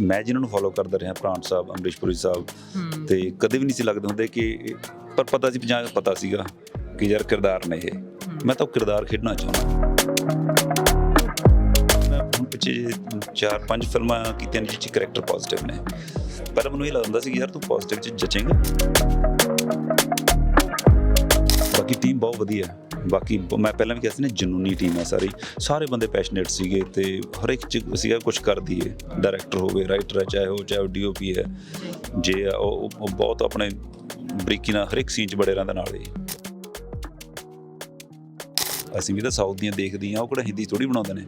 ਮੈਂ ਜਿਨ੍ਹਾਂ ਨੂੰ ਫੋਲੋ ਕਰਦਾ ਰਿਹਾ ਪ੍ਰਾਂਤ ਸਾਹਿਬ ਅਮਰੀਸ਼ਪੁਰੀ ਸਾਹਿਬ ਤੇ ਕਦੇ ਵੀ ਨਹੀਂ ਸੀ ਲੱਗਦੇ ਹੁੰਦੇ ਕਿ ਪਰ ਪਤਾ ਸੀ ਪੰਜਾਬ ਪਤਾ ਸੀਗਾ ਕਿ ਯਾਰ ਕਿਰਦਾਰ ਨੇ ਇਹ। ਮੈਂ ਤਾਂ ਕਿਰਦਾਰ ਖੇਡਣਾ ਚਾਹੁੰਦਾ। ਮੈਂ ਪਿੱਛੇ ਚਾਰ ਪੰਜ ਫਿਲਮਾਂ ਕੀਤੀਆਂ ਨੇ ਜਿਹ ਚ ਕਰੈਕਟਰ ਪੋਜ਼ਿਟਿਵ ਨੇ। ਪਰ ਮੈਨੂੰ ਇਹ ਲੱਗਦਾ ਸੀ ਕਿ ਯਾਰ ਤੂੰ ਪੋਜ਼ਿਟਿਵ ਚ ਜਚੇਂਗਾ। ਬਾਕੀ ਟੀਮ ਬਹੁਤ ਵਧੀਆ। ਹੈ। ਬਾਕੀ ਮੈਂ ਪਹਿਲਾਂ ਵੀ ਕਿਹਾ ਸੀ ਨਾ ਜਨੂਨੀ ਟੀਮ ਹੈ ਸਾਰੀ। ਸਾਰੇ ਬੰਦੇ ਪੈਸ਼ਨੇਟ ਸੀਗੇ ਤੇ ਹਰ ਇੱਕ ਚ ਸੀਗਾ ਕੁਝ ਕਰਦੀ ਹੈ ਡਾਇਰੈਕਟਰ ਹੋਵੇ ਰਾਈਟਰ ਹੈ ਚਾਹੇ ਉਹ ਚਾਹੇ ਡੀਓਪੀ ਹੈ ਜੇ ਆ, ਉਹ ਉਹ- ਬਹੁਤ ਆਪਣੇ ਬਰੀਕੀ ਨਾਲ ਹਰ ਇੱਕ ਸੀਨ ਚ ਬੜੇ ਰਹਿੰਦੇ ਨਾਲ ਹੀ। ਅਸੀਂ ਵੀ ਤਾਂ ਸਾਊਥ ਦੀਆਂ ਦੇਖਦੇ ਹਾਂ ਉਹ ਕਿਹੜਾ ਹਿੰਦੀ ਥੋੜੀ ਬਣਾਉਂਦੇ ਨੇ।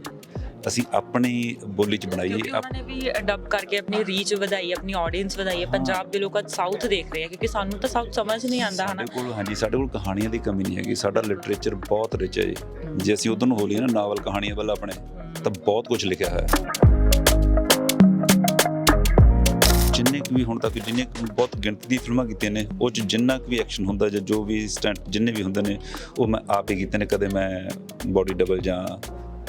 ਅਸੀਂ ਆਪਣੀ ਬੋਲੀ ਚ ਬਣਾਈਏ ਉਹਨਾਂ ਨੇ ਵੀ ਡਬ ਕਰਕੇ ਆਪਣੀ ਰੀਚ ਵਧਾਈ ਆਪਣੀ ਆਡੀਅנס ਵਧਾਈ। ਹੈ। ਪੰਜਾਬ ਦੇ ਲੋਕ ਅੱਜ ਸਾਊਥ ਦੇਖ ਰਹੇ ਆ ਕਿਉਂਕਿ ਸਾਨੂੰ ਤਾਂ ਸਾਊਥ ਸਮਝ ਨਹੀਂ ਆਉਂਦਾ ਹਨਾ? ਸਾਡੇ ਕੋਲ ਹਾਂਜੀ ਸਾਡੇ ਕੋਲ ਕਹਾਣੀਆਂ ਦੀ ਕਮੀ ਨਹੀਂ ਹੈਗੀ। ਸਾਡਾ ਲਿਟਰੇਚਰ ਬਹੁਤ ਰਿਚ ਹੈ ਜੀ। ਜੇ ਅਸੀਂ ਉਧਰ ਨੂੰ ਬੋਲੀਏ ਨਾ ਨਾਵਲ ਕਹਾਣੀਆਂ ਵੱਲ ਆਪਣੇ ਤਾਂ ਬਹੁਤ ਕੁਝ ਲਿਖਿਆ ਹੋਇਆ। ਹੈ ਜਿੰਨੇ ਕੁ ਵੀ ਹੁਣ ਤੱਕ ਜਿੰਨੇ ਕੁ ਬਹੁਤ ਗਿਣਤੀ ਦੀ ਫਿਲਮਾਂ ਕੀਤੀਆਂ ਨੇ ਉਹ ਚ ਜਿੰਨਾ ਕੁ ਵੀ ਐਕਸ਼ਨ ਹੁੰਦਾ ਜਾਂ ਜੋ ਵੀ ਸਟੰਟ ਜਿੰਨੇ ਵੀ ਹੁੰਦੇ ਨੇ ਉਹ ਮੈਂ ਆਪ ਹੀ ਕੀਤੇ ਨੇ। ਕਦੇ ਮੈਂ ਬੋਡੀ ਡਬਲ ਜਾਂ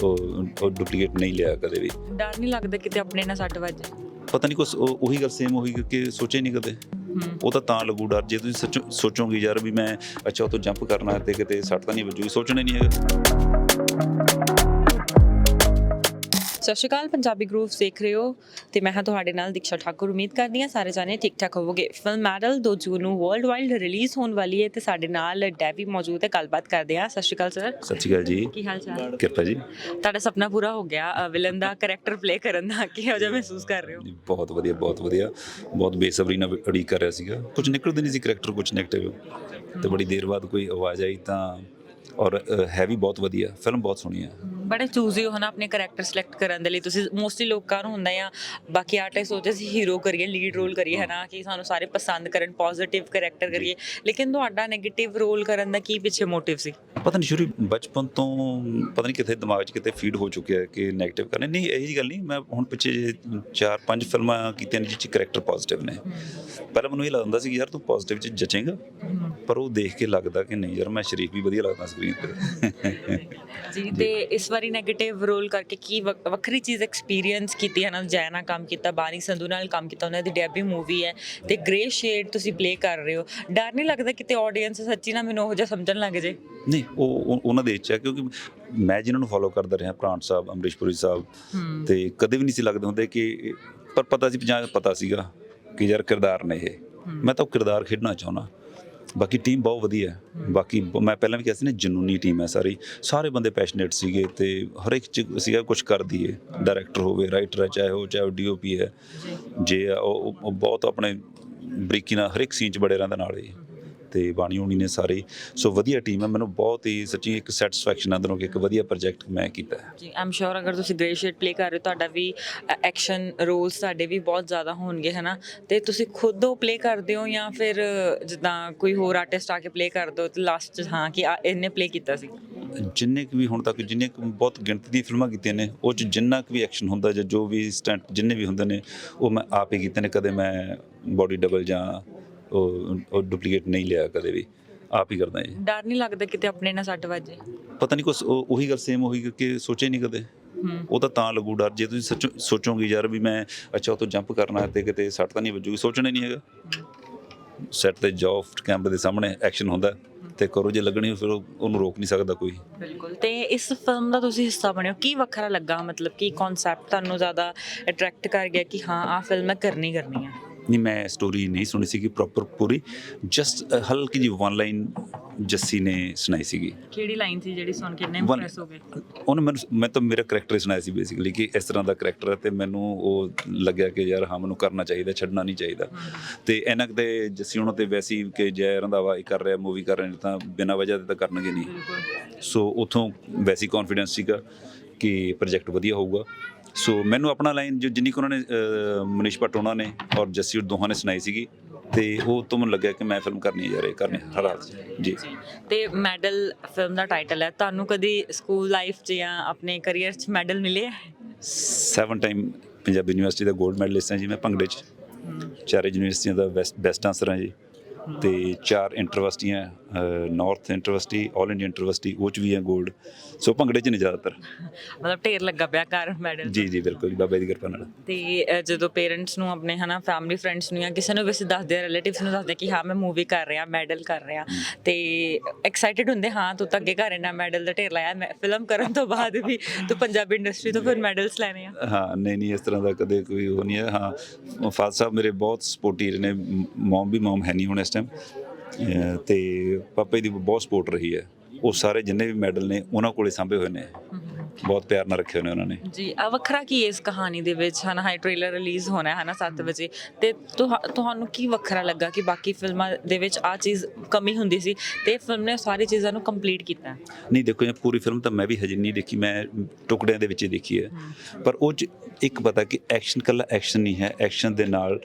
ਉਹ ਉਹ ਡੁਪਲੀਕੇਟ ਨਹੀਂ ਲਿਆ ਕਦੇ ਵੀ। ਡਰ ਨਹੀਂ ਲੱਗਦਾ ਕਿਤੇ ਆਪਣੇ ਨਾਲ ਸੱਟ ਵੱਜੇ ਪਤਾ ਨਹੀਂ ਕੁਛ ਉਹ- ਉਹੀ ਗੱਲ ਸੇਮ ਉਹੀ ਕਿ ਸੋਚੇ ਨਹੀਂ ਕਦੇ। ਹੂੰ। ਉਹ ਤਾਂ ਤਾਂ ਲੱਗੂ ਡਰ ਜੇ ਤੁਸੀਂ ਸੱਚੋ ਸੋਚੋਗੇ ਯਾਰ ਵੀ ਮੈਂ ਅੱਛਾ ਉਹ ਤੋਂ ਜੰਪ ਕਰਨਾ ਤੇ ਕਿਤੇ ਸੱਟ ਤਾਂ ਨਹੀਂ ਵੱਜੂਗੀ ਸੋਚਣਾ ਹੀ ਨਹੀਂ ਹੈਗਾ। ਸਤਿ ਸ਼੍ਰੀ ਅਕਾਲ ਪੰਜਾਬੀ ਗਰੂਵ ਦੇਖ ਰਹੇ ਹੋ ਤੇ ਮੈਂ ਹਾਂ ਤੁਹਾਡੇ ਨਾਲ ਦੀਕਸ਼ਾ ਠਾਕੁਰ। ਉਮੀਦ ਕਰਦੀ ਹਾਂ ਸਾਰੇ ਜਾਣੇ ਠੀਕ ਠਾਕ ਹੋਵੋਗੇ। ਫਿਲਮ ਮੈਡਲ 2 ਜੂਨ ਨੂੰ ਵਰਲਡ ਵਾਈਡ ਰਿਲੀਜ਼ ਹੋਣ ਵਾਲੀ ਹੈ ਤੇ ਸਾਡੇ ਨਾਲ ਡੈਵੀ ਮੌਜੂਦ ਹੈ। ਗੱਲਬਾਤ ਕਰਦੇ ਹਾਂ। ਸਤਿ ਸ਼੍ਰੀ ਅਕਾਲ ਸਰ ਸਤਿ ਸ਼੍ਰੀ ਅਕਾਲ ਜੀ। ਕੀ ਹਾਲ ਚਾਲ? ਕਿਰਪਾ ਜੀ। ਤੁਹਾਡਾ ਸੁਪਨਾ ਪੂਰਾ ਹੋ ਗਿਆ ਵਿਲਨ ਦਾ ਕੈਰੈਕਟਰ ਪਲੇ ਕਰਨ ਦਾ। ਕਿਹੋ ਜਿਹਾ ਮਹਿਸੂਸ ਕਰ ਰਹੇ ਹੋ? ਬਹੁਤ ਵਧੀਆ ਬਹੁਤ ਵਧੀਆ। ਬਹੁਤ ਬੇਸਬਰੀ ਨਾਲ ਅੜੀ ਕਰ ਰਿਹਾ ਸੀਗਾ। ਕੁਝ ਨਿਕਲਦੇ ਨਹੀਂ ਸੀ ਕਰੈਕਟਰ ਕੁਝ ਨੈਗੇਟਿਵ ਤੇ ਬੜੀ ਦੇਰ ਬਾਅਦ ਕੋਈ ਆਵਾਜ਼ ਆਈ ਤਾਂ ਔਰ ਹੈ ਵੀ ਬਹੁਤ ਵਧੀਆ ਫਿਲਮ ਬਹੁਤ ਸੋਹਣੀ ਹੈ। ਬੜੇ ਚੂਜ਼ੀ ਹੋ ਨਾ ਆਪਣੇ ਕੈਰੈਕਟਰ ਸਿਲੈਕਟ ਕਰਨ ਦੇ ਲਈ। ਤੁਸੀਂ ਮੋਸਟਲੀ ਲੋਕਾਂ ਨੂੰ ਹੁੰਦਾ ਆ ਬਾਕੀ ਆਰਟਿਸਟ ਸੋਚਦੇ ਸੀ ਹੀਰੋ ਕਰੀਏ ਲੀਡ ਰੋਲ ਕਰੀਏ ਹਨਾ ਕਿ ਸਾਨੂੰ ਸਾਰੇ ਪਸੰਦ ਕਰਨ ਪੋਜ਼ਿਟਿਵ ਕੈਰੈਕਟਰ ਕਰੀਏ। ਲੇਕਿਨ ਤੁਹਾਡਾ 네ਗੇਟਿਵ ਰੋਲ ਕਰਨ ਦਾ ਕੀ ਪਿੱਛੇ ਮੋਟਿਵ ਸੀ? ਪਤਾ ਨਹੀਂ ਸ਼ੁਰੂ ਬਚਪਨ ਤੋਂ ਪਤਾ ਨਹੀਂ ਕਿੱਥੇ ਦਿਮਾਗ 'ਚ ਕਿਤੇ ਫੀਡ ਹੋ ਚੁੱਕਿਆ ਹੈ ਕਿ 네ਗੇਟਿਵ ਕਰਨੇ। ਨਹੀਂ ਇਹ ਜੀ ਗੱਲ ਨਹੀਂ ਮੈਂ ਹੁਣ ਪਿੱਛੇ ਜੇ ਚਾਰ ਪੰਜ ਫਿਲਮਾਂ ਕੀਤੀਆਂ ਨੇ ਜਿਹ 'ਚ ਕਰੈਕਟਰ ਪੋਜ਼ਿਟਿਵ ਨੇ। ਪਹਿਲਾਂ ਮੈਨੂੰ ਇਹ ਲੱਗਦਾ ਸੀ ਕਿ ਯਾਰ ਤੂੰ ਪੋਜ਼ਿਟਿਵ 'ਚ ਜਚੇਂਗਾ ਪਰ ਉਹ ਦੇਖ ਕੇ ਲੱਗਦਾ ਕਿ ਨਹੀਂ ਯਾਰ ਮੈਂ ਸ਼ਰੀਫ ਵੀ ਵਧੀਆ ਲੱਗਦਾ ਸਕਰੀਨ ਨਹੀਂ ਹੁੰਦੇ ਜੀ ਤੇ ਇਸ ਵਾਰੀ 네ਗੇਟਿਵ ਰੋਲ ਕਰਕੇ ਕੀ ਵੱਖਰੀ ਚੀਜ਼ ਐਕਸਪੀਰੀਅੰਸ ਕੀਤੀ ਹੈ ਨਾਲ ਜੈ ਕੰਮ ਕੀਤਾ ਬਾਨੀ ਸੰਧੂ ਨਾਲ ਕੰਮ ਕੀਤਾ ਉਹਨਾਂ ਦੀ ਡੈਬਿਊ ਮੂਵੀ ਹੈ ਤੇ ਗ੍ਰੇ ਸ਼ੇਡ ਤੁਸੀਂ ਪਲੇ ਕਰ ਰਹੇ ਹੋ। ਡਰ ਨਹੀਂ ਲੱਗਦਾ ਕਿਤੇ ਆਡੀਅנס ਸੱਚੀ ਨਾ ਮੈਨੂੰ ਉਹ ਜਿਹਾ ਸਮਝਣ ਲੱਗ ਜੇ? ਨਹੀਂ ਉਹ ਉਹਨਾਂ ਦੇ ਵਿੱਚ ਕਿਉਂਕਿ ਮੈਂ ਜਿਹਨਾਂ ਨੂੰ ਫੋਲੋ ਕਰਦਾ ਰਿਹਾ ਪ੍ਰਾਂਤ ਸਾਹਿਬ ਅੰਮ੍ਰਿਤਪੁਰੀ ਸਾਹਿਬ ਤੇ ਕਦੇ ਵੀ ਨਹੀਂ ਸੀ ਲੱਗਦੇ ਹੁੰਦੇ ਕਿ ਪਰ ਪਤਾ ਸੀ ਪੰਜਾਬ ਪਤਾ ਸੀਗਾ ਕਿ ਯਾਰ ਕਿਰਦਾਰ ਨੇ ਇਹ। ਮੈਂ ਤਾਂ ਕਿਰਦਾਰ ਖੇਡਣਾ ਚਾਹੁੰਦਾ। ਬਾਕੀ ਟੀਮ ਬਹੁਤ ਵਧੀਆ ਹੈ। ਬਾਕੀ ਮੈਂ ਪਹਿਲਾਂ ਵੀ ਕਿਹਾ ਸੀ ਨਾ ਜਨੂਨੀ ਟੀਮ ਹੈ ਸਾਰੀ। ਸਾਰੇ ਬੰਦੇ ਪੈਸ਼ਨੇਟ ਸੀਗੇ ਤੇ ਹਰ ਇੱਕ ਚ ਸੀਗਾ ਕੁਝ ਕਰਦੀ ਹੈ ਡਾਇਰੈਕਟਰ ਹੋਵੇ ਰਾਈਟਰ ਹੈ ਚਾਹੇ ਉਹ ਚਾਹੇ ਡੀਓਪੀ ਹੈ। ਜੇ। ਉਹ- ਉਹ ਬਹੁਤ ਆਪਣੇ ਬਰੀਕੀ ਨਾਲ ਹਰ ਇੱਕ ਸੀਨ ਚ ਬੜੇ ਰਹਿੰਦਾ ਨਾਲ ਹੀ। ਤੇ ਬਾਣੀ ਹੋਣੀ ਨੇ ਸਾਰੇ। ਸੋ ਵਧੀਆ ਟੀਮ ਹੈ ਮੈਨੂੰ ਬਹੁਤ ਹੀ ਸੱਚੀ ਇੱਕ ਸੈਟੀਸਫੈਕਸ਼ਨ ਅੰਦਰੋਂ ਕਿ ਇੱਕ ਵਧੀਆ ਪ੍ਰੋਜੈਕਟ ਮੈਂ ਕੀਤਾ ਹੈ। ਜੀ ਆਮ ਸ਼ੋਰ ਅਗਰ ਤੁਸੀਂ ਗ੍ਰੇ ਸ਼ੇਡ ਪਲੇ ਕਰ ਰਹੇ ਹੋ ਤੁਹਾਡਾ ਵੀ ਐਕਸ਼ਨ ਰੋਲਸ ਤੁਹਾਡੇ ਵੀ ਬਹੁਤ ਜ਼ਿਆਦਾ ਹੋਣਗੇ ਹਨਾ? ਤੇ ਤੁਸੀਂ ਖੁਦ ਉਹ ਪਲੇ ਕਰਦੇ ਹੋ ਜਾਂ ਫਿਰ ਜਿੱਦਾਂ ਕੋਈ ਹੋਰ ਆਰਟਿਸਟ ਆ ਕੇ ਪਲੇ ਕਰ ਦੋ ਤੇ ਲਾਸਟ ਹਾਂ ਕਿ ਇਹਨੇ ਪਲੇ ਕੀਤਾ ਸੀ? ਜਿੰਨੇ ਕੁ ਵੀ ਹੁਣ ਤੱਕ ਜਿੰਨੇ ਕੁ ਬਹੁਤ ਗਿਣਤੀ ਦੀ ਫਿਲਮਾਂ ਕੀਤੀਆਂ ਨੇ ਉਹ ਚ ਜਿੰਨਾ ਕੁ ਵੀ ਐਕਸ਼ਨ ਹੁੰਦਾ ਜਾਂ ਜੋ ਵੀ ਸਟੰਟ ਜਿੰਨੇ ਵੀ ਹੁੰਦੇ ਨੇ ਉਹ ਮੈਂ ਆਪ ਹੀ ਕੀਤੇ ਨੇ ਕਦੇ ਮੈਂ ਬੋਡੀ ਡਬਲ ਜਾਂ ਉਹ ਡੁਪਲੀਕੇਟ ਨਹੀਂ ਲਿਆ ਕਦੇ ਵੀ। ਆਪ ਹੀ ਕਰਦਾ ਜੀ। ਡਰ ਨਹੀਂ ਲੱਗਦਾ ਕਿਤੇ ਆਪਣੇ ਨਾਲ ਸੱਟ ਵੱਜੇ ਪਤਾ ਨਹੀਂ ਕੁਛ ਉਹ- ਉਹੀ ਗੱਲ ਸੇਮ ਉਹੀ ਕਿ ਸੋਚੇ ਨਹੀਂ ਕਦੇ। ਹੂੰ। ਉਹ ਤਾਂ ਤਾਂ ਲੱਗੂ ਡਰ। ਜੇ ਤੁਸੀਂ ਸੱਚੋ ਸੋਚੋਗੇ ਯਾਰ ਵੀ ਮੈਂ ਅੱਛਾ ਉਹ ਤੋਂ ਜੰਪ ਕਰਨਾ ਤੇ ਕਿਤੇ ਸੱਟ ਤਾਂ ਨਹੀਂ ਵੱਜੂਗੀ ਸੋਚਣਾ ਹੀ ਨਹੀਂ ਹੈਗਾ। ਸੈੱਟ ਤੇ ਜਾਓ ਕੈਂਪ ਦੇ ਸਾਹਮਣੇ ਐਕਸ਼ਨ ਹੁੰਦਾ ਤੇ ਕਰੋ ਜੇ ਲੱਗਣੀ ਫਿਰ ਉਹ- ਉਹਨੂੰ ਰੋਕ ਨਹੀਂ ਸਕਦਾ ਕੋਈ। ਬਿਲਕੁਲ। ਤੇ ਇਸ ਫਿਲਮ ਦਾ ਤੁਸੀਂ ਹਿੱਸਾ ਬਣੇ ਹੋ ਕੀ ਵੱਖਰਾ ਲੱਗਾ? ਮਤਲਬ ਕੀ ਕਨਸੈਪਟ ਤੁਹਾਨੂੰ ਜ਼ਿਆਦਾ ਅਟਰੈਕਟ ਕਰ ਗਿਆ ਕਿ ਹਾਂ ਆਹ ਫਿਲਮ ਮੈਂ ਕਰਨੀ ਕਰਨੀ ਆ? ਨਹੀਂ ਮੈਂ ਸਟੋਰੀ ਨਹੀਂ ਸੁਣੀ ਸੀਗੀ ਪ੍ਰੋਪਰ ਪੂਰੀ ਜਸਟ ਹਲਕੀ ਜਿਹੀ ਵਨ ਲਾਈਨ ਜੱਸੀ ਨੇ ਸੁਣਾਈ ਸੀਗੀ ਕਿਹੜੀ ਲਾਈਨ ਸੀ ਜਿਹੜੀ ਸੁਣ ਕੇ ਇੰਨੇ ਇੰਪ੍ਰੈਸ ਹੋ ਗਏ ਉਹਨੇ ਮੈਨੂੰ ਮੈਂ ਤਾਂ ਮੇਰਾ ਕਰੈਕਟਰ ਹੀ ਸੁਣਾਇਆ ਸੀ ਬੇਸਿਕਲੀ ਕਿ ਇਸ ਤਰ੍ਹਾਂ ਦਾ ਕਰੈਕਟਰ ਹੈ ਤੇ ਮੈਨੂੰ ਉਹ ਲੱਗਿਆ ਕਿ ਯਾਰ ਹਾਂ ਮੈਨੂੰ ਕਰਨਾ ਚਾਹੀਦਾ ਛੱਡਣਾ ਨਹੀਂ ਚਾਹੀਦਾ ਤੇ ਇਹਨਾਂ ਕੁ ਤੇ ਜੱਸੀ ਉਹਨਾਂ ਤੇ ਵੈਸੀ ਕਿ ਜੈ ਰੰਧਾਵਾ ਇਹ ਕਰ ਰਿਹਾ ਮੂਵੀ ਕਰ ਰਹੇ ਤਾਂ ਬਿਨਾਂ ਵਜ੍ਹਾ ਦੇ ਤਾਂ ਕਰਨਗੇ ਨਹੀਂ ਸੋ ਉਥੋਂ ਵੈਸੀ ਕੌਨਫੀਡੈਂਸ ਸੀਗਾ ਕਿ ਪ੍ਰੋਜੈਕਟ ਵਧੀਆ ਹੋਊਗਾ ਸੋ ਮੈਨੂੰ ਆਪਣਾ ਲਾਈਨ ਜੋ ਜਿੰਨੀ ਕੁ ਉਹਨਾਂ ਨੇ ਅਹ, ਮਨੀਸ਼ ਭੱਟ ਉਹਨਾਂ ਨੇ ਔਰ ਜੱਸੀ ਦੋਹਾਂ ਨੇ ਸੁਣਾਈ ਸੀਗੀ ਤੇ ਉਹ ਤੋਂ ਮੈਨੂੰ ਲੱਗਿਆ ਕਿ ਮੈਂ ਫਿਲਮ ਕਰਨੀ ਹੈ ਯਾਰ ਇਹ ਕਰਨੀ ਹੈ ਹਾਲਾਤ 'ਚ। ਜੀ। ਤੇ ਮੈਡਲ ਫਿਲਮ ਦਾ ਟਾਈਟਲ ਹੈ। ਤੁਹਾਨੂੰ ਕਦੀ ਸਕੂਲ ਲਾਈਫ 'ਚ ਜਾਂ ਆਪਣੇ ਕੈਰੀਅਰ 'ਚ ਮੈਡਲ ਮਿਲੇ ਹੈ? ਸੈਵਨ ਟਾਈਮ ਪੰਜਾਬੀ ਯੂਨੀਵਰਸਿਟੀ ਦਾ 골ਡ ਮੈਡਲਿਸਟ ਹਾਂ ਜੀ ਮੈਂ ਭੰਗੜੇ 'ਚ। ਚਾਰੇ ਯੂਨੀਵਰਸਿਟੀਆਂ ਦਾ ਬੈਸਟ ਬੈਸਟ ਡਾਂਸਰ ਹਾਂ ਜੀ। ਤੇ ਚਾਰ ਇੰਟਰਵਿਊਸਟੀਆਂ ਨਾਰਥ ਇੰਟਰਵਿਊਸਟੀ 올 ਇੰਡੀਆ ਇੰਟਰਵਿਊਸਟੀ ਉਹ ਚ ਵੀ ਹੈ 골ਡ ਸੋ ਭੰਗੜੇ ਚ ਨੇ ਜ਼ਿਆਦਾਤਰ। ਮਤਲਬ ਢੇਰ ਲੱਗਾ ਪਿਆ ਘਰ ਮੈਡਲ ਜੀ ਜੀ ਬਿਲਕੁਲ ਜੀ, ਬਾਬਾ ਦੀ ਕਿਰਪਾ ਨਾਲ। ਤੇ ਜਦੋਂ ਪੇਰੈਂਟਸ ਨੂੰ ਆਪਣੇ ਹਨਾ ਫੈਮਿਲੀ ਫਰੈਂਡਸ ਨੂੰ ਜਾਂ ਕਿਸੇ ਨੂੰ ਵੀ ਅਸੀਂ ਦੱਸਦੇ ਆ ਰਿਲੇਟਿਵਸ ਨੂੰ ਦੱਸਦੇ ਕਿ ਹਾਂ ਮੈਂ ਮੂਵੀ ਕਰ ਰਿਹਾ ਮੈਡਲ ਕਰ ਰਿਹਾ। ਤੇ ਐਕਸਾਈਟਿਡ ਹੁੰਦੇ ਹਾਂ ਤੂੰ ਤਾਂ ਅੱਗੇ ਕਰ ਰਿਹਾ ਮੈਡਲ ਦਾ ਢੇਰ ਲਾਇਆ ਮੈਂ ਫਿਲਮ ਕਰਨ ਤੋਂ ਬਾਅਦ ਵੀ ਤੂੰ ਪੰਜਾਬੀ ਇੰਡਸਟਰੀ ਤੋਂ ਫਿਰ ਮੈਡਲਸ ਲੈਣੇ ਆ। ਹਾਂ ਨਹੀਂ ਨਹੀਂ ਇਸ ਤਰ੍ਹਾਂ ਦਾ ਕਦੇ ਕੋਈ ਉਹ ਨਹੀਂ ਹੈ ਹਾਂ। ਫਾਦਰ ਸਾਹਿਬ ਮੇਰੇ ਬਹੁਤ ਸਪੋਰਟਿਵ ਨੇ ਮਮ ਵੀ ਮਮ ਹੈ ਨਹੀਂ ਹੁਣ ਇਸ ਟਾਈਮ ਤੇ ਪਾਪਾ ਦੀ ਬਹੁਤ ਸਪੋਰਟ ਰਹੀ ਹੈ। ਉਹ ਸਾਰੇ ਜਿੰਨੇ ਵੀ ਮੈਡਲ ਨੇ ਉਹਨਾਂ ਕੋਲੇ ਸਾਂਭੇ ਹੋਏ ਨੇ। ਬਹੁਤ ਪਿਆਰ ਨਾਲ ਰੱਖੇ ਨੇ ਉਹਨਾਂ ਨੇ। ਜੀ ਆ ਵੱਖਰਾ ਕੀ ਇਸ ਕਹਾਣੀ ਦੇ ਵਿੱਚ ਹਨਾ ਹਾਈ ਟ੍ਰੇਲਰ ਰਿਲੀਜ਼ ਹੋਣਾ ਹੈ ਹਨਾ 7 ਵਜੇ। ਤੇ ਤੁਹਾ- ਤੁਹਾਨੂੰ ਕੀ ਵੱਖਰਾ ਲੱਗਾ ਕਿ ਬਾਕੀ ਫਿਲਮਾਂ ਦੇ ਵਿੱਚ ਆ ਚੀਜ਼ ਕਮੀ ਹੁੰਦੀ ਸੀ ਤੇ ਫਿਲਮ ਨੇ ਸਾਰੀ ਚੀਜ਼ਾਂ ਨੂੰ ਕੰਪਲੀਟ ਕੀਤਾ? ਨਹੀਂ ਦੇਖੋ ਇਹ ਪੂਰੀ ਫਿਲਮ ਤਾਂ ਮੈਂ ਵੀ ਹਜੇ ਨਹੀਂ ਦੇਖੀ ਮੈਂ ਟੁਕੜਿਆਂ ਦੇ ਵਿੱਚ ਹੀ ਦੇਖੀ ਹੈ। ਪਰ ਉਹ 'ਚ ਇੱਕ ਪਤਾ ਕਿ ਐਕਸ਼ਨ ਕੱਲਾ ਐਕਸ਼ਨ ਨਹੀਂ ਹੈ। ਐਕਸ਼ਨ ਦੇ ਨਾਲ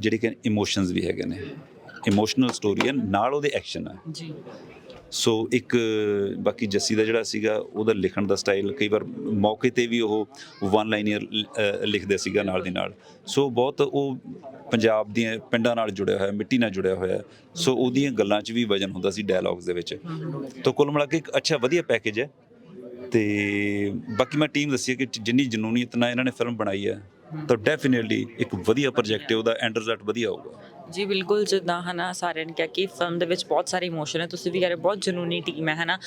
ਜਿਹੜੇ ਕਿ ਇਮੋਸ਼ਨਸ ਵੀ ਹੈਗੇ ਨੇ। ਇਮੋਸ਼ਨਲ ਸਟੋਰੀ ਹੈ ਨਾਲ ਉਹਦੇ ਐਕਸ਼ਨ ਹੈ। ਜੀ। ਸੋ ਇੱਕ ਬਾਕੀ ਜੱਸੀ ਦਾ ਜਿਹੜਾ ਸੀਗਾ ਉਹਦਾ ਲਿਖਣ ਦਾ ਸਟਾਈਲ ਕਈ ਵਾਰ ਮੌਕੇ ਤੇ ਵੀ ਉਹ ਵਨ ਲਾਈਨਰ ਲਿਖਦਾ ਸੀਗਾ ਨਾਲ ਦੀ ਨਾਲ। ਸੋ ਬਹੁਤ ਉਹ ਪੰਜਾਬ ਦੀਆਂ ਪਿੰਡਾਂ ਨਾਲ ਜੁੜਿਆ ਹੋਇਆ ਮਿੱਟੀ ਨਾਲ ਜੁੜਿਆ ਹੋਇਆ ਸੋ ਉਹਦੀਆਂ ਗੱਲਾਂ 'ਚ ਵੀ ਵਜਨ ਹੁੰਦਾ ਸੀ ਡਾਇਲੌਗਸ ਦੇ ਵਿੱਚ। ਤਾਂ ਕੁੱਲ ਮਿਲਾ ਕੇ ਇੱਕ ਅੱਛਾ ਵਧੀਆ ਪੈਕੇਜ ਹੈ। ਤੇ ਬਾਕੀ ਮੈਂ ਟੀਮ ਦੱਸੀ ਕਿ ਜਿੰਨੀ ਜਨੂਨੀਅਤ ਨਾਲ ਇਹਨਾਂ ਨੇ ਫਿਲਮ ਬਣਾਈ ਹੈ ਤਾਂ ਡੈਫੀਨਿਟਲੀ ਇੱਕ ਵਧੀਆ ਪ੍ਰੋਜੈਕਟ ਹੈ ਉਹਦਾ ਐਂਡ ਰਿਜ਼ਲਟ ਵਧੀਆ ਹੋਊਗਾ। ਜੀ ਬਿਲਕੁਲ ਜਿੱਦਾਂ ਹਨਾ ਸਾਰਿਆਂ ਨੇ ਕਿਹਾ ਕਿ ਫਿਲਮ ਦੇ ਵਿੱਚ ਬਹੁਤ ਸਾਰੇ ਇਮੋਸ਼ਨ ਹੈ ਤੁਸੀਂ ਵੀ ਕਹ ਰਹੇ ਬਹੁਤ ਜਨੂਨੀ ਟੀਮ ਹੈ ਹਨਾ।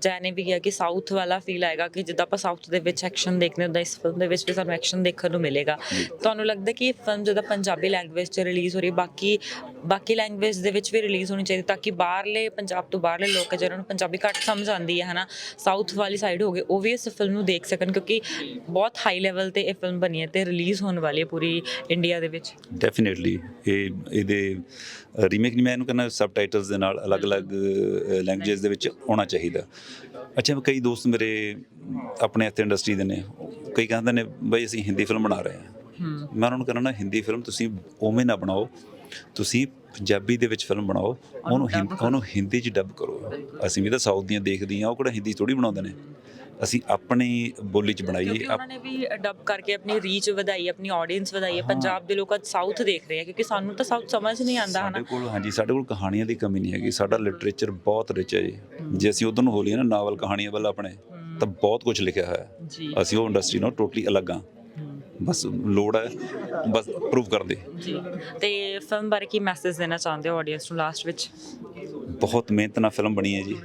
ਜੈ ਨੇ ਵੀ ਕਿਹਾ ਕਿ ਸਾਊਥ ਵਾਲਾ ਫੀਲ ਆਏਗਾ ਕਿ ਜਿੱਦਾਂ ਆਪਾਂ ਸਾਊਥ ਦੇ ਵਿੱਚ ਐਕਸ਼ਨ ਦੇਖਦੇ ਹੁੰਦਾ ਇਸ ਫਿਲਮ ਦੇ ਵਿੱਚ ਵੀ ਸਾਨੂੰ ਐਕਸ਼ਨ ਦੇਖਣ ਨੂੰ ਮਿਲੇਗਾ। ਤੁਹਾਨੂੰ ਲੱਗਦਾ ਕਿ ਇਹ ਫਿਲਮ ਜਿੱਦਾਂ ਪੰਜਾਬੀ ਲੈਂਗੁਏਜ 'ਚ ਰਿਲੀਜ਼ ਹੋ ਰਹੀ ਹੈ, ਬਾਕੀ ਬਾਕੀ ਲੈਂਗੁਏਜ ਦੇ ਵਿੱਚ ਵੀ ਰਿਲੀਜ਼ ਹੋਣੀ ਚਾਹੀਦੀ ਤਾਂ ਕਿ ਬਾਹਰਲੇ ਪੰਜਾਬ ਤੋਂ ਬਾਹਰਲੇ ਲੋਕ ਹੈ ਜਿਹਨਾਂ ਨੂੰ ਪੰਜਾਬੀ ਘੱਟ ਸਮਝ ਆਉਂਦੀ ਹੈ ਹਨਾ ਸਾਊਥ ਵਾਲੀ ਸਾਈਡ ਹੋ ਗਏ ਉਹ ਵੀ ਇਸ ਫਿਲਮ ਨੂੰ ਦੇਖ ਸਕਣ ਕਿਉਂਕਿ ਬਹੁਤ ਹਾਈ ਲੈਵਲ ਤੇ ਇਹ ਫਿਲਮ ਬਣੀ ਹੈ ਤੇ ਰਿਲੀਜ਼ ਹੋਣ ਵਾਲੀ ਹੈ ਪੂਰੀ ਇੰਡੀਆ ਦੇ ਵਿੱਚ। ਡੈਫੀਨਿਟਲੀ ਇਹ ਇਹਦੇ ਰੀਮੇਕ ਨਹੀਂ ਮੈਂ ਇਹਨੂੰ ਕਹਿੰਦਾ ਸਬਟਾਈਟਲਸ ਦੇ ਨਾਲ ਅਲੱਗ-ਅਲੱਗ ਲੈਂਗੁਏਜਸ ਦੇ ਵਿੱਚ ਆਉਣਾ ਚਾਹੀਦਾ। ਅੱਛਾ ਕਈ ਦੋਸਤ ਮੇਰੇ ਆਪਣੇ ਇੱਥੇ ਇੰਡਸਟਰੀ ਦੇ ਨੇ ਕਈ ਕਹਿੰਦੇ ਨੇ ਬਈ ਅਸੀਂ ਹਿੰਦੀ ਫਿਲਮ ਬਣਾ ਰਹੇ ਹਾਂ। ਮੈਂ ਉਹਨਾਂ ਨੂੰ ਕਹਿੰਦਾ ਹਿੰਦੀ ਫਿਲਮ ਤੁਸੀਂ ਉਵੇਂ ਨਾ ਬਣਾਓ ਤੁਸੀਂ ਪੰਜਾਬੀ ਦੇ ਵਿੱਚ ਫਿਲਮ ਬਣਾਓ ਉਹਨੂੰ ਉਹਨੂੰ ਹਿੰਦੀ 'ਚ ਡੱਬ ਕਰੋ। ਅਸੀਂ ਵੀ ਤਾਂ ਸਾਊਥ ਦੀਆਂ ਦੇਖਦੇ ਹਾਂ ਉਹ ਕਿਹੜਾ ਹਿੰਦੀ ਥੋੜੀ ਬਣਾਉਂਦੇ ਨੇ। ਅਸੀਂ ਆਪਣੀ ਬੋਲੀ ਚ ਬਣਾਈਏ ਕਿਉਂਕਿ ਉਹਨਾਂ ਨੇ ਵੀ ਡਬ ਕਰਕੇ ਆਪਣੀ ਰੀਚ ਵਧਾਈ ਆਪਣੀ ਆਡੀਅנס ਵਧਾਈ ਹੈ। ਪੰਜਾਬ ਦੇ ਲੋਕ ਅੱਜ ਸਾਊਥ ਦੇਖ ਰਹੇ ਆ ਕਿਉਂਕਿ ਸਾਨੂੰ ਤਾਂ ਸਾਊਥ ਸਮਝ ਨਹੀਂ ਆਉਂਦਾ ਹਨਾ? ਸਾਡੇ ਕੋਲ ਹਾਂਜੀ ਸਾਡੇ ਕੋਲ ਕਹਾਣੀਆਂ ਦੀ ਕਮੀ ਨਹੀਂ ਹੈਗੀ ਸਾਡਾ ਲਿਟਰੇਚਰ ਬਹੁਤ ਰਿਚ ਹੈ ਜੀ। ਜੇ ਅਸੀਂ ਉਧਰ ਨੂੰ ਹੋਲੀਏ ਨਾ ਨਾਵਲ ਕਹਾਣੀਆਂ ਵੱਲ ਆਪਣੇ ਤਾਂ ਬਹੁਤ ਕੁਝ ਲਿਖਿਆ ਹੋਇਆ ਹੈ। ਅਸੀਂ ਉਹ ਇੰਡਸਟਰੀ ਨਾਲ ਟੋਟਲੀ ਅਲੱਗ ਆ ਬਸ ਲੋੜ ਹੈ ਬਸ ਪ੍ਰੂਵ ਕਰਨ ਦੀ। ਜੀ। ਤੇ ਫਿਲਮ ਬਾਰੇ ਕੀ ਮੈਸੇਜ ਦੇਣਾ ਚਾਹੁੰਦੇ ਹੋ ਆਡੀਅנס ਨੂੰ ਲਾਸਟ ਵਿੱਚ? ਬਹੁਤ ਮਿਹਨਤ ਨਾਲ ਫਿਲਮ ਬਣੀ ਹੈ ਜੀ।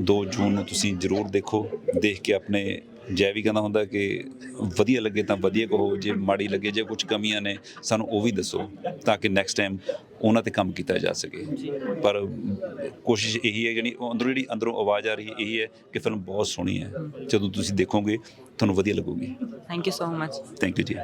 2 ਜੂਨ ਨੂੰ ਤੁਸੀਂ ਜ਼ਰੂਰ ਦੇਖੋ ਦੇਖ ਕੇ ਆਪਣੇ ਜੈ ਵੀ ਕਹਿੰਦਾ ਹੁੰਦਾ ਕਿ ਵਧੀਆ ਲੱਗੇ ਤਾਂ ਵਧੀਆ ਕਹੋ ਜੇ ਮਾੜੀ ਲੱਗੇ ਜੇ ਕੁਝ ਕਮੀਆਂ ਨੇ ਸਾਨੂੰ ਉਹ ਵੀ ਦੱਸੋ ਤਾਂ ਕਿ ਨੈਕਸਟ ਟਾਈਮ ਉਹਨਾਂ ਤੇ ਕੰਮ ਕੀਤਾ ਜਾ ਸਕੇ। ਪਰ ਕੋਸ਼ਿਸ਼ ਇਹੀ ਹੈ ਜਿਹੜੀ ਅੰਦਰੋਂ ਜਿਹੜੀ ਅੰਦਰੋਂ ਆਵਾਜ਼ ਆ ਰਹੀ ਹੈ ਇਹੀ ਹੈ ਕਿ ਫਿਲਮ ਬਹੁਤ ਸੋਹਣੀ ਹੈ। ਜਦੋਂ ਤੁਸੀਂ ਦੇਖੋਗੇ ਤੁਹਾਨੂੰ ਵਧੀਆ ਲੱਗੂਗੀ। Thank you so much thank you ਜੀ।